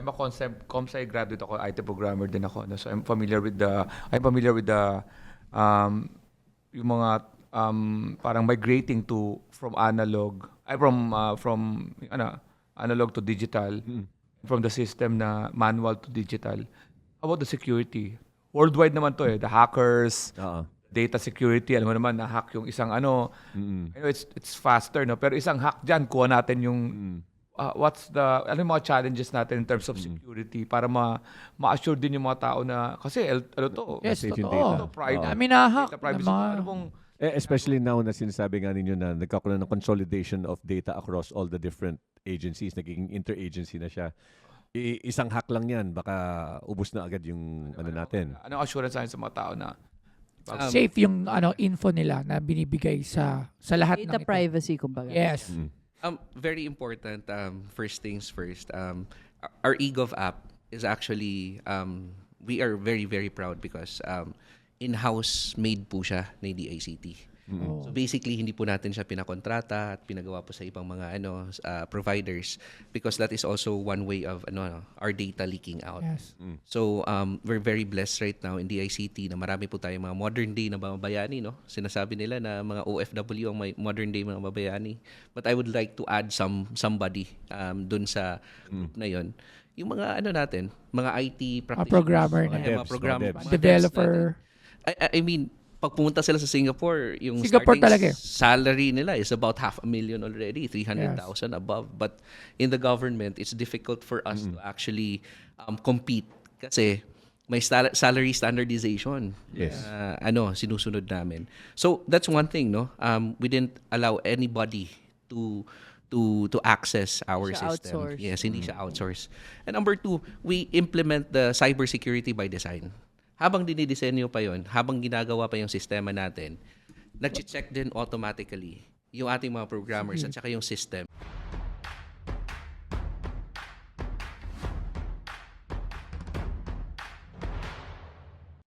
I'm a concept ComSci graduate ako, IT programmer din ako. No? So I'm familiar with the I'm familiar with the um yung mga um parang migrating to from analog ay from uh, from ano analog to digital from the system na manual to digital. How about the security? Worldwide naman to eh, the hackers, Oo. data security, alam mo naman na hack yung isang ano, I know it's it's faster no, pero isang hack diyan kuha natin yung uh, what's the ano yung mga challenges natin in terms of security para ma ma-assure din yung mga tao na kasi el- ano to, Yes, yung totoo. data. private, Dami na hack. data privacy, mga- ano bang Eh, especially now na sinasabi nga ninyo na nagkakaroon ng consolidation of data across all the different agencies, nagiging interagency na siya. I- isang hack lang yan, baka ubus na agad yung ano natin. ano assurance natin sa mga tao na Um, Safe yung ano info nila na binibigay sa sa lahat Data ng ito. privacy, kumbaga. Yes. Mm. Um, very important. Um, first things first. Um, our- eGov app is actually um, we are very very proud because um, in-house made po siya ng DICT. Oh. So basically hindi po natin siya pinakontrata at pinagawa po sa ibang mga ano uh, providers because that is also one way of ano our data leaking out. Yes. So um, we're very blessed right now in DICT na marami po tayong mga modern day na mabayani. No? Sinasabi nila na mga OFW ang may modern day mga mabayani. But I would like to add some somebody um, dun sa group na yon. Yung mga ano natin, mga IT practitioners. programmer mga, na. mga, Devs, programmer, mga devs. mga devs Developer. I, I- I mean, pag pumunta sila sa Singapore, yung Singapore starting talaga eh. salary nila is about half a million already, 300,000 above. But in the government, it's difficult for us to actually um, compete kasi may sal- salary standardization Yes. na, ano sinusunod namin. So that's one thing, no. Um, we didn't allow anybody to to to access our Siya system. outsource. Yes, hindi siya outsource. And number two, we implement the cybersecurity by design. Habang dinidisenyo pa yon, habang ginagawa pa yung sistema natin, nag-check din automatically yung ating mga programmers at saka yung system